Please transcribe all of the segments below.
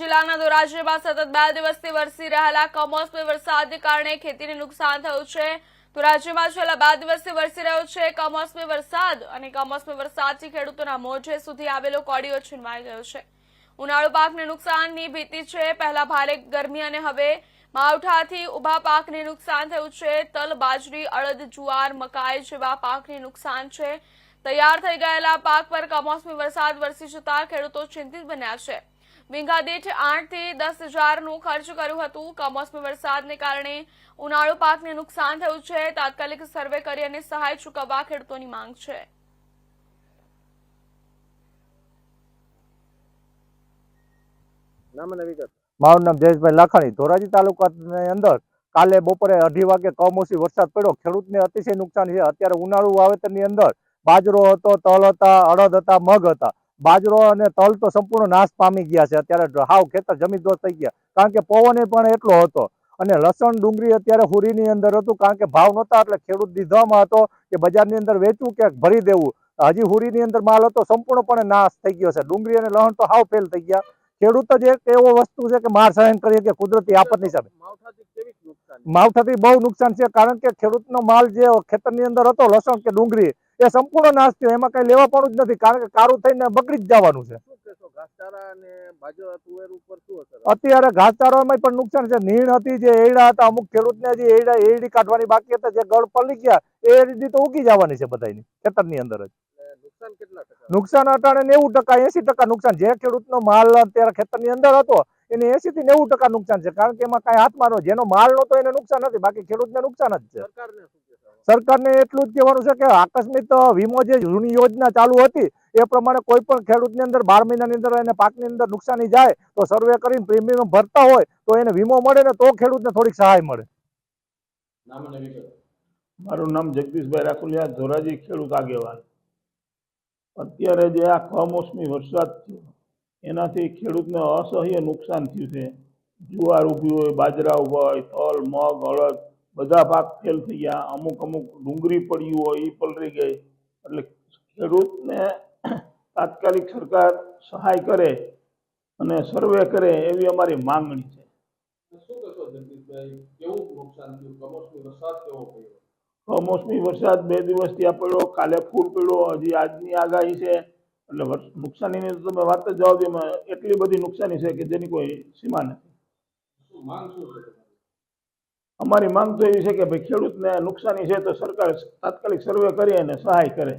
જિલ્લાના ધોરાજીમાં સતત બે દિવસથી વરસી રહેલા કમોસમી વરસાદને કારણે ખેતીને નુકસાન થયું છે. તો રાજ્યમાં છેલ્લા બે દિવસથી વરસી રહ્યો છે કમોસમી વરસાદ અને કમોસમી વરસાદથી ખેડૂતોના મોઢે સુધી આવેલો કોડીઓ છીનવાઈ ગયો છે. ઉનાળુ પાકને નુકસાનની ભીતિ છે. પહેલા ભારે ગરમી અને હવે માવઠાથી ઊભા પાકને નુકસાન થયું છે. તલ, બાજરી, અડદ, જુવાર, મકાઈ જેવા પાકને નુકસાન છે. તૈયાર થઈ ગયેલા પાક પર કમોસમી વરસાદ વરસી જતા ખેડૂતો ચિંતિત બન્યા છે. વીંઘા દીઠ આઠથી દસ હજારનું ખર્ચ કર્યું હતું. કમોસમી વરસાદને કારણે ઉનાળુ પાકને નુકસાન થયું છે. તાત્કાલિક સર્વે કરી અને સહાય ચૂકવવા ખેડૂતોની માંગ છે. મારું નામ જયેશભાઈ લાખાણી. ધોરાજી તાલુકાની અંદર કાલે બપોરે અઢી વાગે કમોસમી વરસાદ પડ્યો. ખેડૂતને અતિશય નુકસાન છે. અત્યારે ઉનાળુ વાવેતરની અંદર બાજરો હતો તલ હતા અડદ હતા મગ હતા. બાજરો અને તલ તો સંપૂર્ણ નાશ પામી ગયા છે. અત્યારે હાવ ખેતર જમીનદોસ્ત થઈ ગયા. કારણ કે પવન પણ એટલો હતો અને લસણ ડુંગળી અત્યારે હુરીની અંદર હતું. કારણ કે ભાવ નહોતા એટલે ખેડૂત દીધામાં હતો કે બજારની અંદર વેચવું કે ભરી દેવું. હજી હુરીની અંદર માલ હતો સંપૂર્ણપણે નાશ થઈ ગયો છે. ડુંગળી અને લસણ તો હાવ ફેલ થઈ ગયા. ખેડૂત જ એક એવો વસ્તુ છે કે માર સહન કરીએ કે કુદરતી આફતની સામે. માવઠાથી બહુ નુકસાન છે. કારણ કે ખેડૂતનો માલ જે ખેતરની અંદર હતો લસણ કે ડુંગળી એ સંપૂર્ણ નાશ થયો. એમાં કઈ લેવા પણ જ નથી કારણ કે કારું થઈને બગડી જ જવાનું છે. અત્યારે ઘાસચારામાં પણ નુકસાન છે. નીણ હતી જે એડા હતા અમુક ખેડૂતને હજી એડા એડી કાઢવાની બાકી હતા જે ગળ પલી ગયા એ એડી તો ઉગી જવાની છે બધાની ખેતરની અંદર જ. નુકસાન અટાણે નેવું ટકા એસી ટકા નુકસાન. જે ખેડૂતનો માલ અત્યારે ખેતરની અંદર હતો એને એસી થી નેવું ટકા નુકસાન છે. કારણ કે એમાં કાંઈ હાથમાં ન જેનો માલ નતો એને નુકસાન નથી. બાકી ખેડૂતને નુકસાન જ છે. સરકારને એટલું જ કહેવાનું છે કે આકસ્મિક વીમો જે જૂની યોજના ચાલુ હતી એ પ્રમાણે કોઈ પણ ખેડૂતની અંદર બાર મહિનાની અંદર એને પાકની અંદર નુકસાની જાય તો સર્વે કરીને પ્રીમિયમ ભરતા હોય તો એને વીમો મળે ને તો ખેડૂતને થોડીક સહાય મળે. મારું નામ જગદીશભાઈ રાખુલિયા ધોરાજી ખેડૂત આગેવાન. અત્યારે જે આ કમોસમી વરસાદ થયો એનાથી ખેડૂતને અસહ્ય નુકસાન થયું છે. જુવાર ઊભી હોય બાજરા ઊભા હોય તલ મગ અડદ બધા પાક ફેલ થઈ ગયા. અમુક અમુક ડુંગળી પડ્યું હોય એ પલળી ગઈ. એટલે ખેડૂતને તાત્કાલિક સરકાર સહાય કરે અને સર્વે કરે એવી અમારી માંગણી છે. કમોસમી વરસાદ બે દિવસથી ત્યાં પડ્યો. કાલે ફૂલ પડ્યો. હજી આજની આગાહી છે. એટલે નુકસાનીની તો તમે વાત જ જવા દો. એમાં એટલી બધી નુકસાની છે કે જેની કોઈ સીમા નથી. માંગ શું છે તમારી? અમારી માંગ તો એવી છે કે ભાઈ ખેડૂતને નુકસાની છે તો સરકાર તાત્કાલિક સર્વે કરી અને સહાય કરે.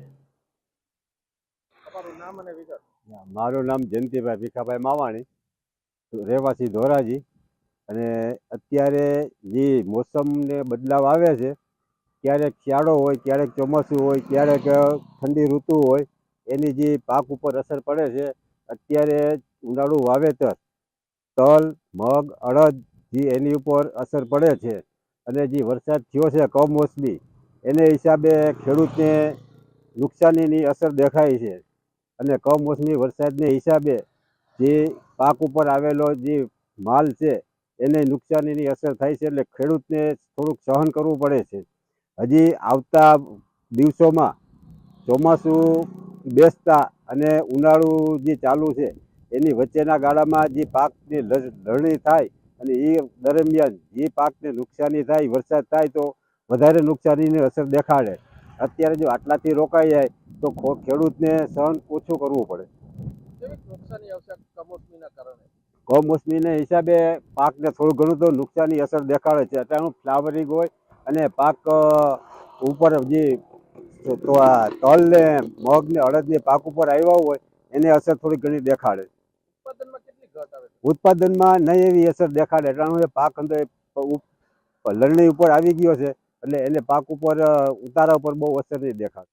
મારું નામ જયંતિભાઈ ભીખાભાઈ માવાણી રહેવાસી ધોરાજી. અને અત્યારે જે મોસમને બદલાવ આવે છે ક્યારેક શિયાળો હોય ક્યારેક ચોમાસું હોય ક્યારેક ઠંડી ઋતુ હોય એની જે પાક ઉપર અસર પડે છે અત્યારે ઉનાળુ વાવેતર તલ મગ અડદ જે એની ઉપર અસર પડે છે. અને જે વરસાદ થયો છે કમોસમી, એને હિસાબે ખેડૂતને નુકસાનીની અસર દેખાય છે. અને કમોસમી વરસાદને હિસાબે જે પાક ઉપર આવેલો જે માલ છે, એને નુકસાનીની અસર થાય છે એટલે ખેડૂતને થોડુંક સહન કરવું પડે છે. હજી આવતા દિવસોમાં ચોમાસું બેસતા અને ઉનાળુ જે ચાલુ છે, એની વચ્ચેના ગાળામાં જે પાકની લણ- લણણી થાય અને એ દરમિયાન જે પાકને નુકસાની થાય વરસાદ થાય તો વધારે નુકસાનીની અસર દેખાડે. અત્યારે જો આટલાથી રોકાઈ જાય તો ખેડૂતને સહન ઓછું કરવું પડે. કમોસમીના હિસાબે પાકને થોડું ઘણું તો નુકસાની અસર દેખાડે છે. અત્યારનું ફ્લાવરિંગ હોય અને પાક ઉપર જે તલ ને મગ ને અડદ ને પાક ઉપર આવ્યા હોય એને અસર થોડી ઘણી દેખાડે ઉત્પાદનમાં કેટલી ઘટ આવે છે ઉત્પાદનમાં નહીં એવી અસર દેખાડે એટલે પાક અંદર લણણી ઉપર આવી ગયો છે એટલે એને પાક ઉપર ઉતારા ઉપર બહુ અસર નહીં દેખાડે